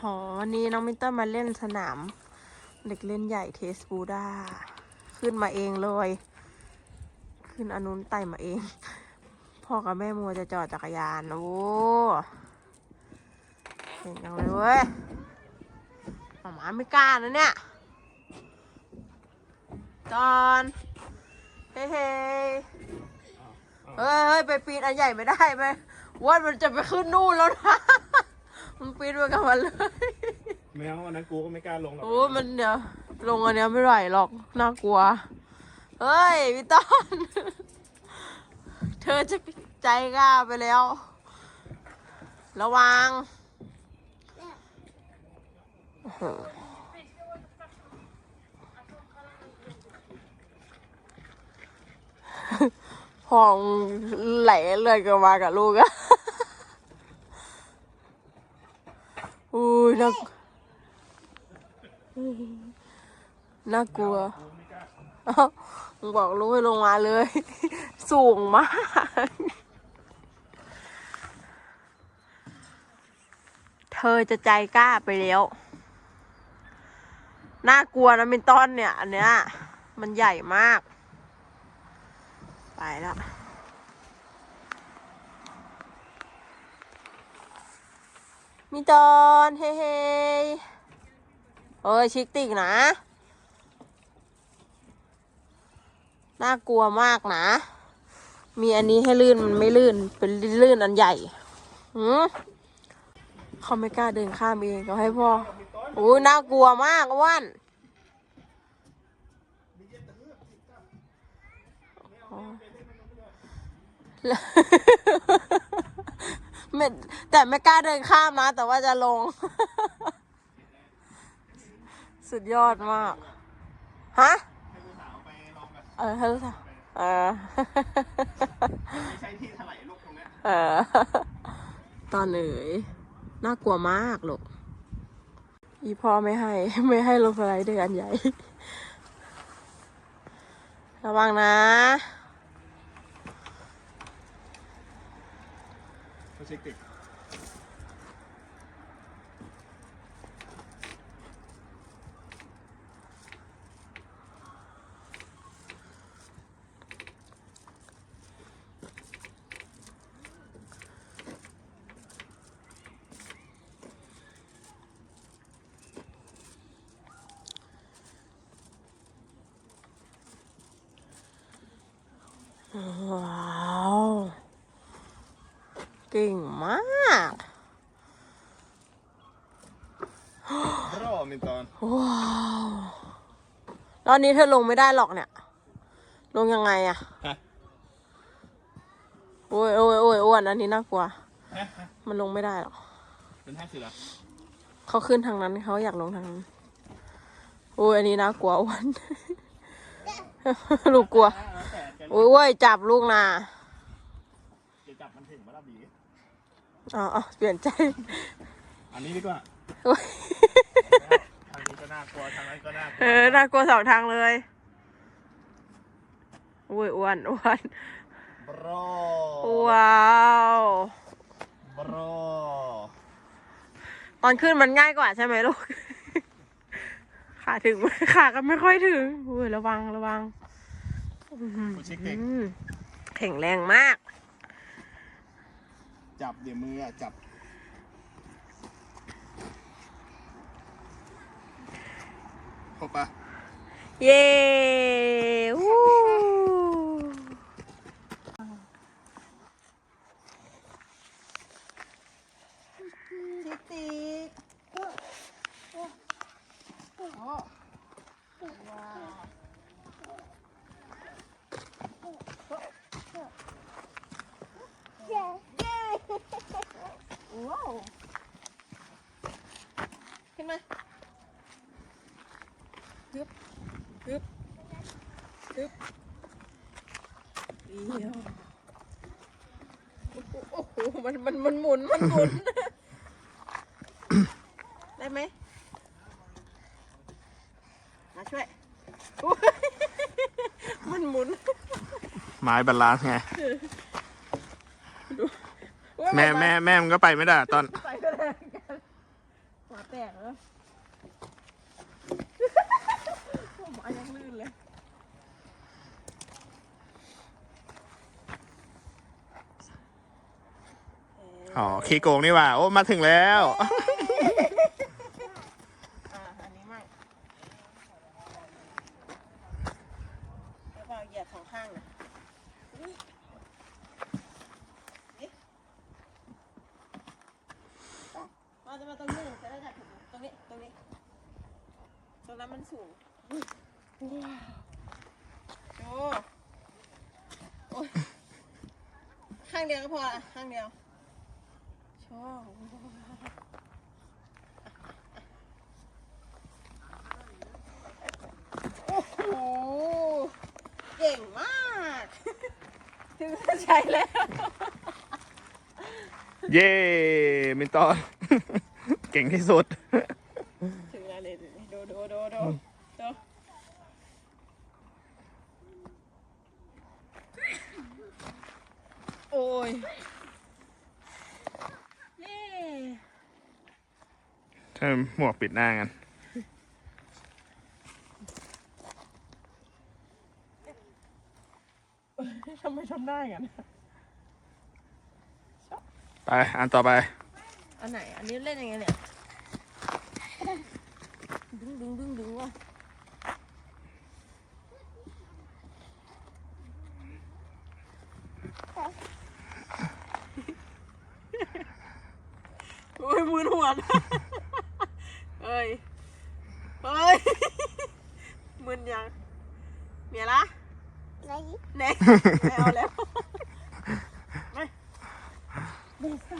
อ๋อวันนี้น้องมิเตอร์มาเล่นสนาม เด็กเล่นใหญ่เทสบูดาขึ้นมาเองเลย ขึ้นอนุนไต่มาเอง พ่อกับแม่มัวจะจอดจักรยานโอ้เก่งจังเลยเว้ยหมาหมาไม่กล้านะเนี่ย จอนเฮ้ยเฮ้ยเฮ้ยไปปีนอันใหญ่ไม่ได้ไหมว่ามันจะไปขึ้นนู่นแล้วนะ มึงปีนไปกับมันเลย ไม่เอาอันนั้นกูก็ไม่กล้าลงหรอกโอ้มันเดี๋ยวลงอันเนี้ยไม่ไหวหรอก น่ากลัว เฮ้ยพี่ต้น เธอจะใจกล้าไปแล้ว ระวังโอ้โหพองไหลเลยกันมากับลูกอะ อุ้ย น่าน่ากลัวเอ้ามึงบอกลูกให้ลงมาเลย สูงมาก เธอจะใจกล้าไปแล้ว น่ากลัวนะมินต้นเนี่ย อันเนี้ย มันใหญ่มาก ไปแล้ว มินตอนเฮ้เฮ้เอ้ยชิคติกนะ น่ากลัวมากนะ มีอันนี้ให้ลื่นมันไม่ลื่น เป็นลื่นอันใหญ่หืมเขาไม่กล้าเดินข้ามเองเขาให้พ่อโอ้ยน่ากลัวมากอ้วันอ๋อ ไม่แต่ไม่กล้าเดินข้ามนะ แต่ว่าจะลง สุดยอดมาก ฮะ เออให้ลูกสาวเออไม่ใช่ที่ถลายลูกตรงเนี้ยเออ ตอนเอ๋ยน่ากลัวมากลูกอีพ่อไม่ให้ ไม่ให้ลงสไลเดอร์อันใหญ่ ระวังนะ เขาเช็คติด ว้าว เก่งมาก รอมินตอน ว้าวต อนนี้เธอลงไม่ได้หรอกเนี่ย ลงยังไงอะฮะ โอ้ยโอ้ยโอ้ยอ้วนอันนี้น่ากลัว ฮะฮะมันลงไม่ได้หรอกเป็นท่าคืออะไรเขาขึ้นทางนั้นเขาอยากลงทางนั้นโอ้ยอันนี้น่ากลัวอ้วน ลูกกลัวแล้วแต่จะโอ้ยโอ้ยจับลูกนะจะจับมันถึงมาละบีอ๋ออเปลี่ยนใจ อันนี้ดีกว่า โอ้ยทาง นี้ก็น่ากลัวทางนั้นก็น่ากลัวเออน่ากลัวสองทางเลยโอ้ยอ้วนอ้วนบรอว้าวบรอตอนขึ้นมันง่ายกว่าใช่ไหมลูกขาถึงไหมขาก็ไม่ค่อยถึงอุ้ยระวังระวังอื้อหือกูเช็คติดแข็งแรงมาก จับเดี๋ยวมืออะจับ ครบปะ เย้วู้ ทิติว้าว ขึ้นมาฮึบฮึบฮึบเดียวโอ้โหโอ้โหมัน มันมันหมุนมันหมุน ได้ไหมมาช่วยอุ๊ยมันหมุนไม้บาลานซ์ไงอุ๊ยแม่แม่แม่มันก็ไปไม่ได้ตอน ไปก็ได้เหมือนกันมา แตกแล้วหมายังลื่นเลย อ๋อขี้โกงนี่ว่า โอ้มาถึงแล้ว อ่าอันนี้มั่งแล้วก็เหยียดสองข้างนะนี่มาจะมาตรงนี้จะได้จับถูกตรงนี้ ตรงนี้ ตรงนั้นมันสูงว้าวโอ้ยข้างเดียวก็พอละข้างเดียว โอ้โห เก่งมาก ถึงจะใช้แล้ว เย้มินตอน เก่งที่สุด ถึงแล้วเลยดูดูดูดูดูโอ้ยเย้ ใช่หมวก ปิดหน้ากันทำไมทำได้กันไป อันต่อไป อันไหน อันนี้เล่นยังไงเนี่ยดึงดึงดึงดึงว่ะโอ้ยมือหนวดเฮ้ย เฮ้ย มึนยังเมียละ ไหน เน็ก ไม่เอาแล้วไม่เด็กค่ะ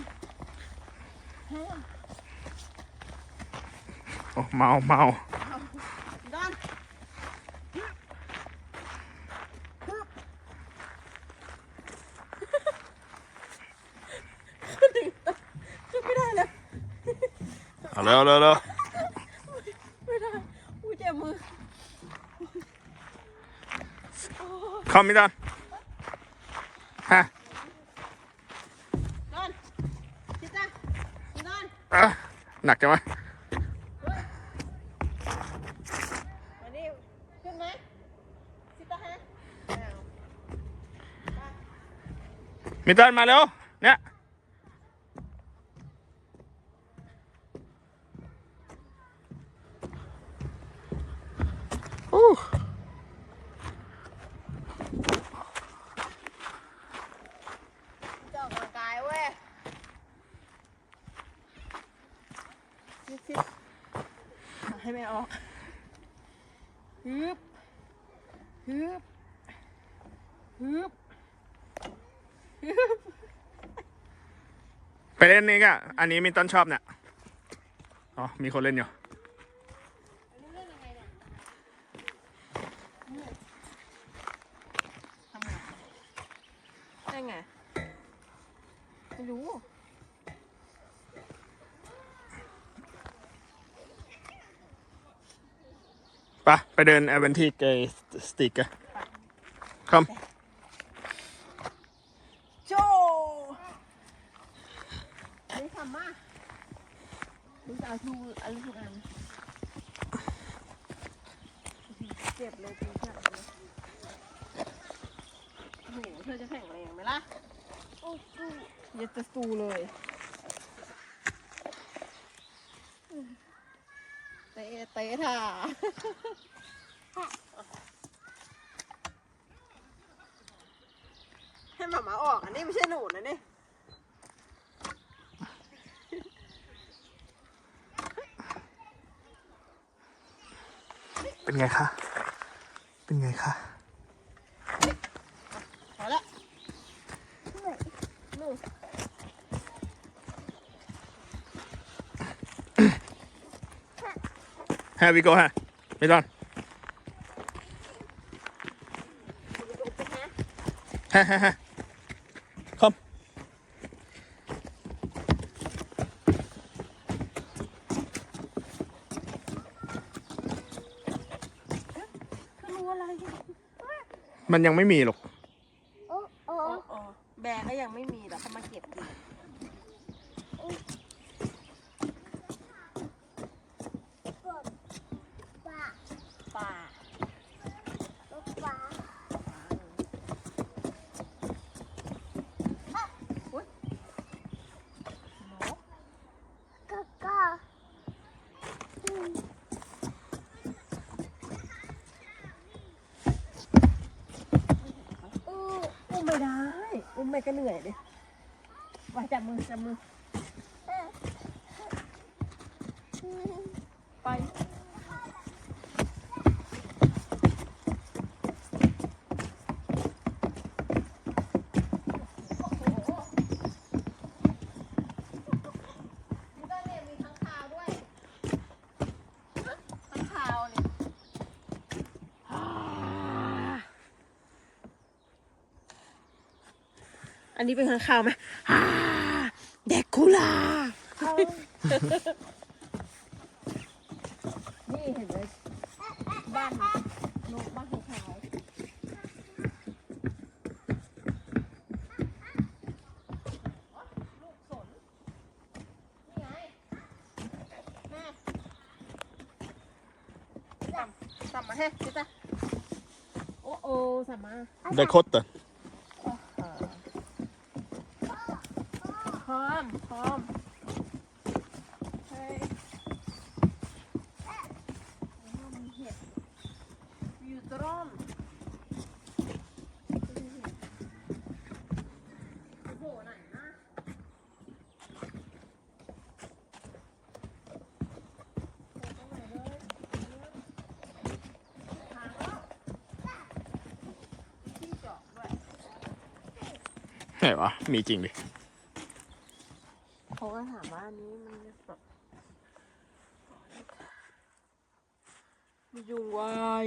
โอ้เมาเมาดอนขึ้นไม่ได้แล้วเอาเร็วเร็วเร็วไม่ได้อุ้ยเจ็บมือเข้ามินตอนฮะ ดอนชิต้าดอน อะ หนักจังวะมานี่ขึ้นไหมชิต้าฮะไม่เอามินตอนมาเร็ว เนี่ย อู้ จะออกกำลังกายเว้ยซิซิ ให้แม่ออกฮึบฮึบฮึบฮึบไปเล่นนี่ก็อันนี้มินตอนชอบเนี่ยอ๋อมีคนเล่นอยู่อันนี้เล่นยังไงเนี่ยทำไงได้ไงไม่รู้ ปะไปเดินแอเวนทีเกย์สติกกันคอมโจนี่ทำมาดูจะเอาทูอะไรทุกอันเจ็บเลยจริงจังเลยโอ้โหเธอจะแข่งแรงไหมล่ะโอ้ยเย็ดจะสูเลย เตะเตะท่าให้หมามาออกอันนี้ไม่ใช่หนูนะนี่เป็นไงคะ เป็นไงคะ พอละ เหนื่อย หนู ฮะวิโก้ฮะไม่ต้องฮะฮะฮะคอมรู้อะไรมันยังไม่มีหรอก โอ้โอ้ โอ้โอ้แบร์ก็ยังไม่มีแต่เขามาเก็บดี ก็เหนื่อยดิ ไปจับมือจับมือไปอันนี้เป็นข้างคาวไหม อ่าเดคูล่านี่เห็นไหมบ้านนกบ้านขาวสัมมาให้จิจ้ะโอ้โอ้สัมมาได้คดแต่ พร้อ มพร้อมเฮ้ยมีเห็ดอยู่ตร่อมโอ้โหไหนนะโอ้ตรงไหนเลยทางแล้วที่เจาะด้วยไหนวะมีจริงดิเขาก็ ถามว่าอันนี้มันแบบมียุงวาย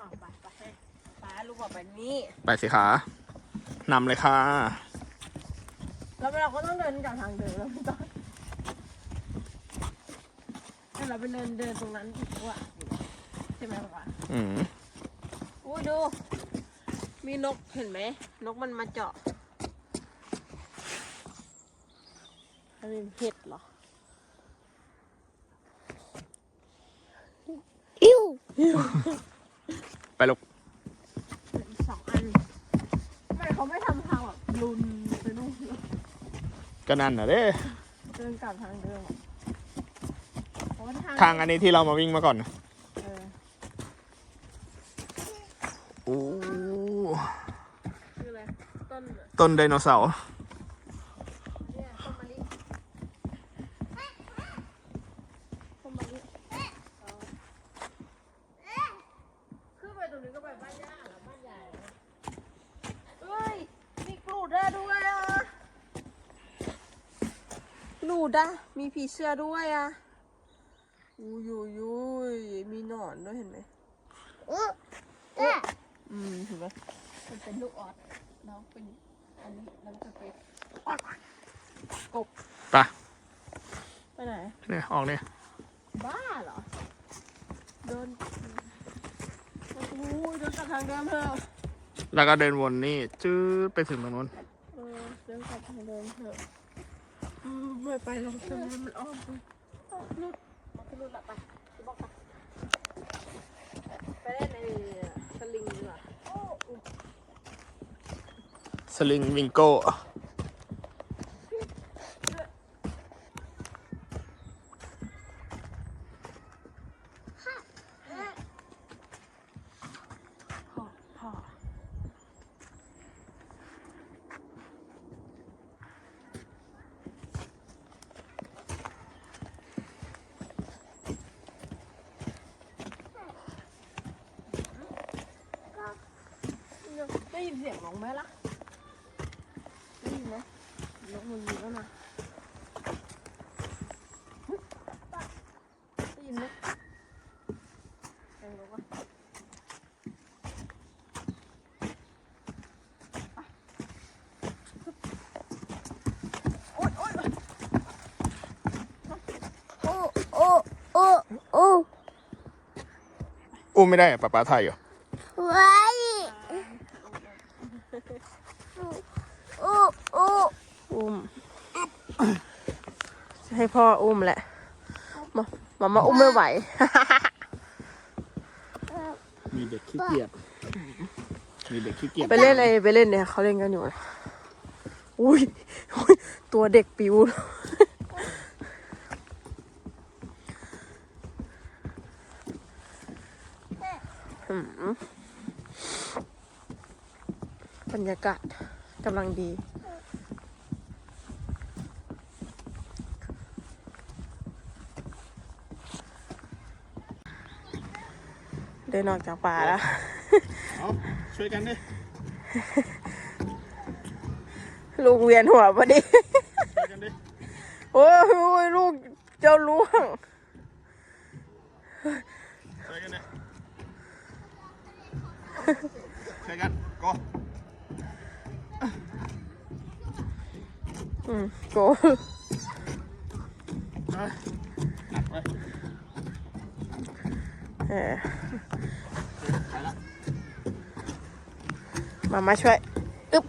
อะไปไปไปลูกบอกแบบนี้ ไปสิขานำเลยค่ะ แล้วเราก็ต้องเดินจากทางเดินแล้วไม่ต้องให้เราไปเดินเดินตรงนั้นดีกว่าใช่ไหมป๊าอืม อุ้ยดู มีนกเห็นไหม นกมันมาเจาะอันนี้เห็ดเหรออิ้วไปลูกอีกสองอันทำไมเขาไม่ทำทางแบบลุนไปนู่นก็นั่นน่ะเด้เดินกลับทางเดิมอะเพราะว่าทางทางอันนี้ที่เรามาวิ่งมาก่อนนะ บ้านใหญ่เหรอเอ้ยมีกรูดได้ด้วยอะกรูดอะมีผีเสื้อด้วยอะอุ้ยอุ้ยอุ้ยมีหนอนด้วยเห็นไหมอุ๊เอ๊ะอืมเห็นไหมมันเป็นลูกออสแล้วเป็น อันนี้แล้วจะไปกบไปไปไหนเนี่ยออกเนี่ยบ้าเหรอเดินโอ้โหเดินกลับทางเดิมเถอะแล้วก็เดินวนนี่จื้อไปถึงตรงนู้นเออเดินกลับทางเดิมเถอะอืมไม่ไปหรอกตรงนั้นมันอ้อมไปอ้าวลุดมันก็ลุดละไปไปบอกไปไปเล่นในสลิงดีกว่าโอ้อุ๊ย สลิงวิงโก้ได้ยินเสียงน้องไหมล่ะ นกมันมีแล้วนะได้ยินไหมเสียงนกวะโอ๊ยโอ๊ยโอ้โอ้โอ้โอ้ อุ้มไม่ได้อะป้าป้าไทยเหรอ ไว้โอ้โอ้ อุ้มจะ ให้พ่ออุ้มแหละมามามาอุ้มไม่ไหว มีเด็กขี้เกียจ มีเด็กขี้เกียจไปเล่นอะไรไปเล่นเนี่ยเขาเล่นกันอยู่นะอุ้ยอุ๊ยตัวเด็กปิวหืมบรรยากาศกำลังดี เดินออกจากป่าแล้ว เอาช่วยกันดิลูกเวียนหัวพอดี ช่วยกันดิโอ้ยโอ้ยลูกเจ้าล่วง ช่วยกันดิช่วยกันก็อืมโก หนักไป เออมามาช่วย อึ๊บ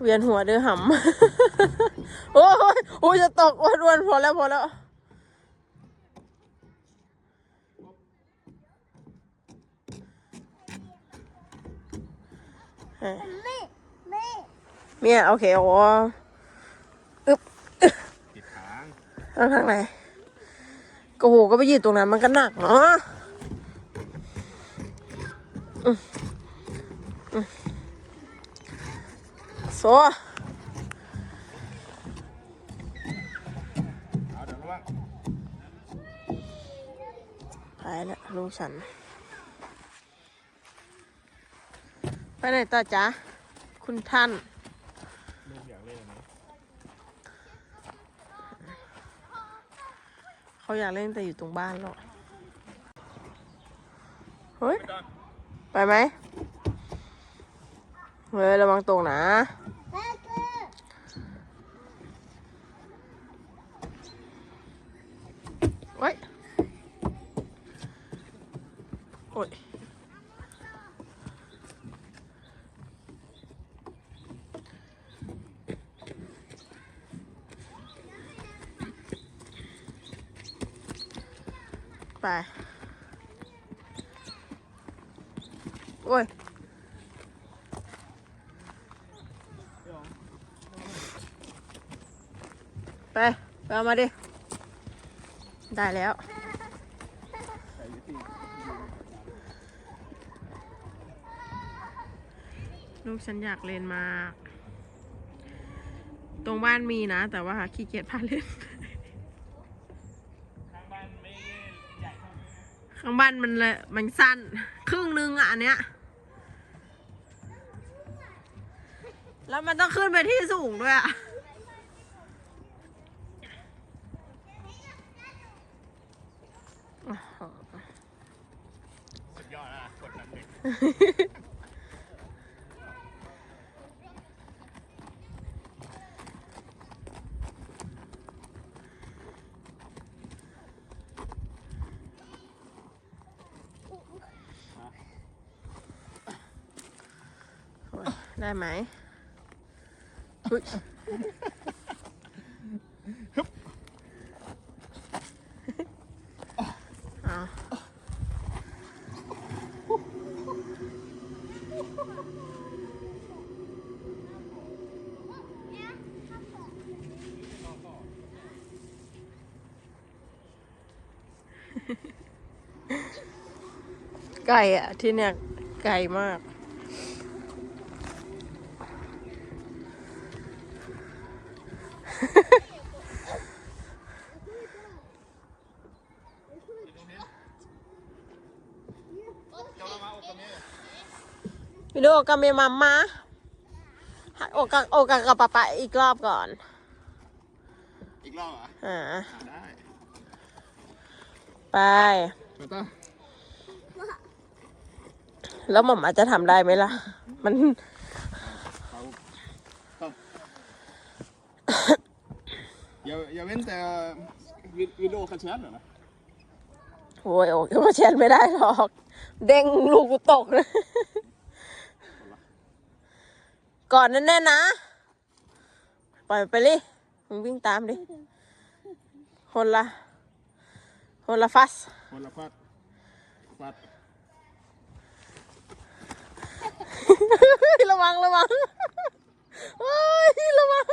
เวียนหัวเดือหำ โอ้ยโอ้ยจะตกอ้วนๆพอแล้วพอแล้ว เอ้ย แม่แม่ เมียโอเคโอ้อึ๊บติดค้างทางทางไหนก็โหก็ไปยืนตรงนั้นมันก็หนักเนาะอืมอืมโซเอาเดี๋ยวระวังไปแล้วลูกฉัน ไปไหนต่อจ๊ะ คุณท่าน ลูกอยากเล่นอันนี้ เขาอยากเล่นแต่อยู่ตรงบ้านหรอกเฮ้ย ไปไหมเฮ้ยระวังตกนะแม่คือเฮ้ยโอ้ย ไป โอ้ยไปไปเอามาดิ ได้แล้ว ลูกฉันอยากเล่นมาก ตรงบ้านมีนะ แต่ว่าขี้เกียจพาเล่น ข้างบ้านไม่ใหญ่เท่านี้ ข้างบ้านมันเลยมันสั้น ครึ่งนึงอะอันเนี้ย แล้วมันต้องขึ้นไปที่สูงด้วยอะสุดยอดนะคนนั้นเด็ก ได้ไหมอุ๊ยเอาไก่อะที่เนี่ยไก่มาก อกับเมมัมมาโอกับโอกับกับปะปะอีกรอบก่อน อีกรอบเหรอะอ่าได้ไป มาต้าแล้วหม่อมอาจจะทำได้ไหมล่ะ มันอย่าอย่าเว้นแต่วิวิดีโอคาเชนเหรอนะโอ้ยโอ้ยมาแชนไม่ได้หรอก เด้งลูกกูตกเลย ก่อนนั่นแน่นะ ปล่อยไปเลย มึงวิ่งตามดิ คนละ คนละฟัส คนละฟัดฟัดระวังระวังโอ้ยระวัง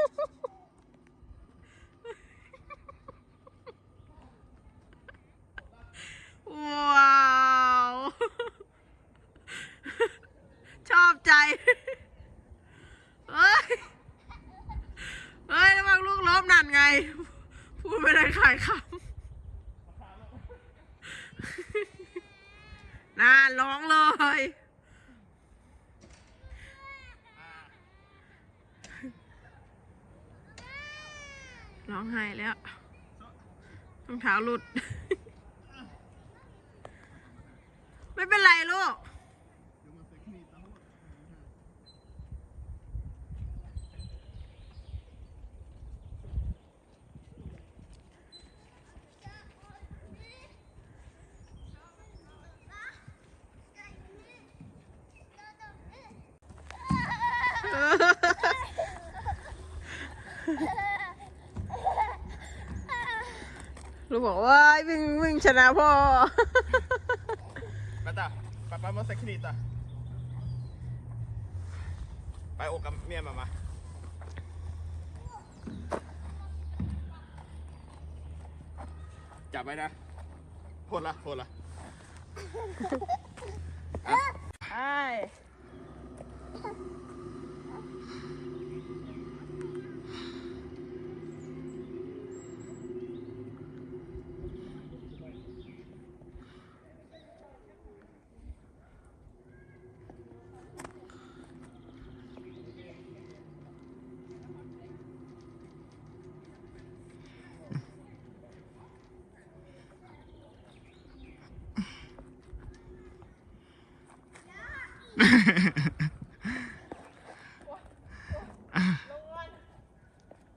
ว้าว ชอบใจ เฮ้ย เฮ้ยระวังลูกล้มนั่นไง พูดไม่ได้ขายคำน่าร้องเลยร้องไห้แล้วรองเท้าหลุด ไม่เป็นไรลูก ลูก บอกว่าวิ่งวิ่งชนะพ่อ Vänta, pappa måste knyta. ไปโอกกับเมียมามาจับไว้ ลงก่อน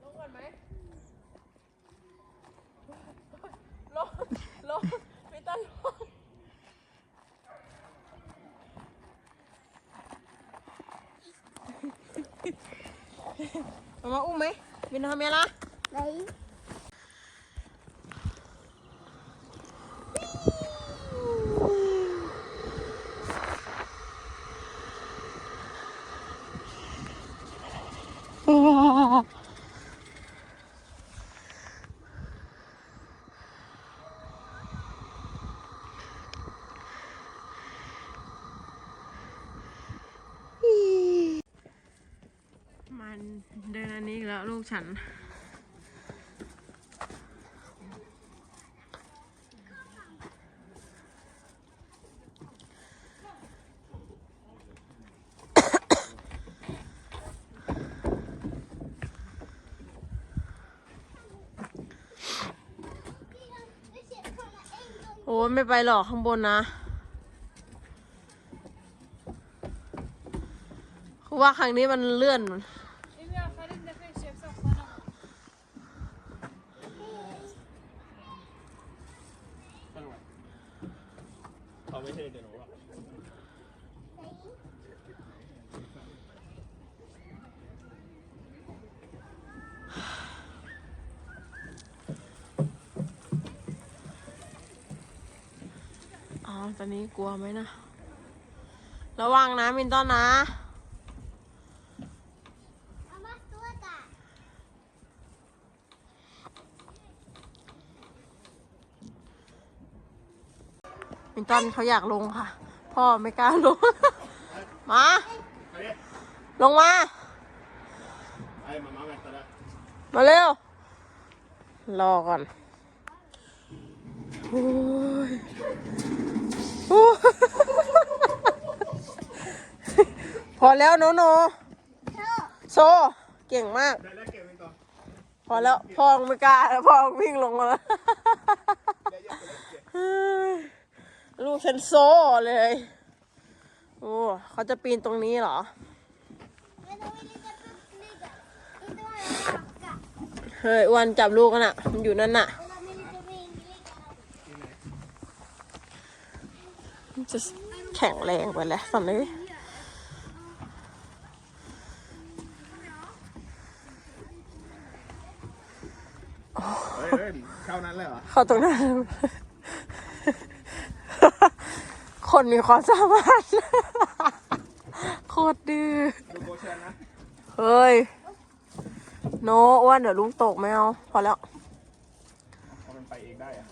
ลงก่อนไหมลงลงไม่ต้องลงมามาอุ้มไหมบินทำไมล่ะ Đấy. มัน เดินอันนี้อีกแล้วลูกฉัน โอ้ไม่ไปหรอกข้างบนนะคือว่าครั้งนี้มันเลื่อน เขาไม่ใช่เดี๋ยวหนูอะ อ๋อ ตอนนี้กลัวไหมนะ ระวังนะมินต้นนะ Mamma, stå där. มินตันเขาอยากลงค่ะ พ่อไม่กล้าลง มาไปดิลงมาไอ้มามาแม่ตาละมาเร็ว รอก่อน โอ้ยโอ้ย พอแล้วโนโน โซ เก่งมาก พอแล้วพ่อไม่กล้าแล้วพ่อวิ่งลงมาแล้วลูกฉันโซเลย โอ้เขาจะปีนตรงนี้เหรอ เฮ้ยอ้วันจับลูกกันอะมันอยู่นั่นน่ะ Och de vill inte vingligga. มัน จะแข็งแรงไปแล้วตอนนี้เฮ้ยเฮ้ยเข้านั้นเลยเหรอ เข้าตรงนั้น คนมีความสามารถคตรดื้อดูโบเชนนะเฮ้ย โนอ้วนเดี๋ยวลุงตกไม่เอา พอแล้วพอมันไปเองได้อะ